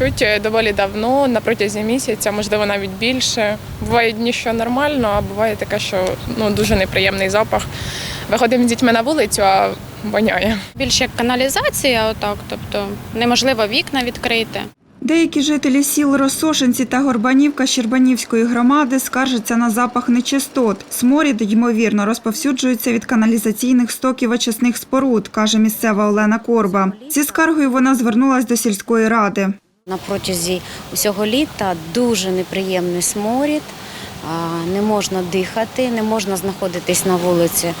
течуть е, доволі давно, на протязі місяця, можливо, навіть більше. Буває дні, що нормально, а буває таке, що ну дуже неприємний запах. Виходимо з дітьми на вулицю, а воняє. Більш як каналізація, отак, тобто неможливо вікна відкрити. Деякі жителі сіл Росошинці та Горбанівка Щербанівської громади скаржаться на запах нечистот. Сморід, ймовірно, розповсюджується від каналізаційних стоків очисних споруд, каже місцева Олена Корба. Зі скаргою вона звернулась до сільської ради. На протязі усього літа. Дуже неприємний сморід, не можна дихати, не можна знаходитись на вулиці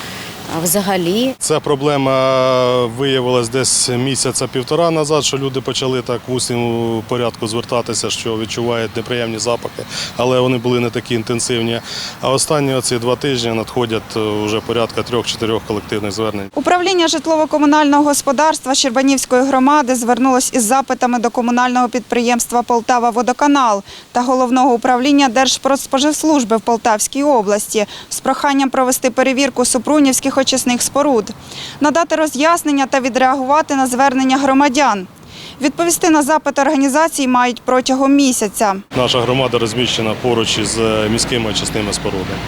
а, взагалі. Ця проблема виявилась десь місяця півтора назад, що люди почали так в усному порядку звертатися, що відчувають неприємні запахи, але вони були не такі інтенсивні. А останні оці два тижні надходять вже порядка трьох-чотирьох колективних звернень. Управління житлово-комунального господарства Щербанівської громади звернулось із запитами до комунального підприємства Полтава Водоканал та головного управління Держпродспоживслужби в Полтавській області з проханням провести перевірку супрунівських очисних споруд, надати роз'яснення та відреагувати на звернення громадян. Відповісти на запит організацій мають протягом місяця. Наша громада розміщена поруч із міськими очисними спорудами.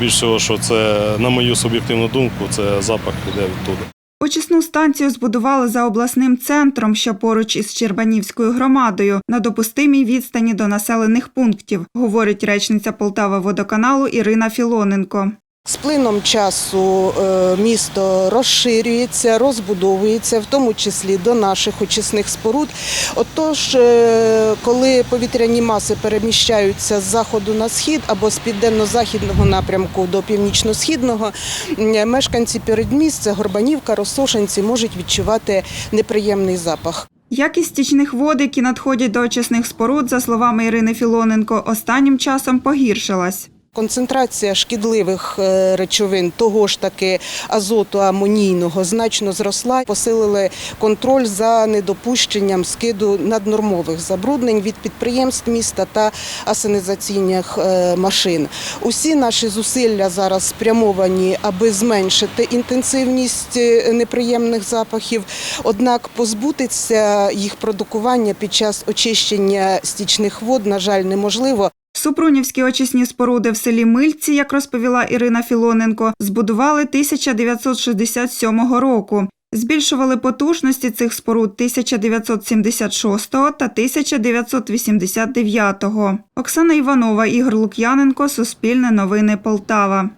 Більш всього, що це, на мою суб'єктивну думку, це запах іде відтуди. Очисну станцію збудували за обласним центром, що поруч із Щербанівською громадою, на допустимій відстані до населених пунктів, говорить речниця Полтава водоканалу Ірина Філоненко. З плином часу е, місто розширюється, розбудовується, в тому числі до наших очисних споруд. Отож, е, коли повітряні маси переміщаються з заходу на схід або з південно-західного напрямку до північно-східного, мешканці передмість, це Горбанівка, Росошинці, можуть відчувати неприємний запах. Якість стічних вод, які надходять до очисних споруд, за словами Ірини Філоненко, останнім часом погіршилась. Концентрація шкідливих е, речовин, того ж таки азоту амонійного, значно зросла. Посилили контроль за недопущенням скиду наднормових забруднень від підприємств міста та асенізаційних е, машин. Усі наші зусилля зараз спрямовані, аби зменшити інтенсивність е, неприємних запахів. Однак позбутися їх продукування під час очищення стічних вод, на жаль, неможливо. Супрунівські очисні споруди в селі Мильці, як розповіла Ірина Філоненко, збудували 1967 року. Збільшували потужності цих споруд 1976 та 1989. Оксана Іванова, Ігор Лук'яненко, Суспільне новини Полтава.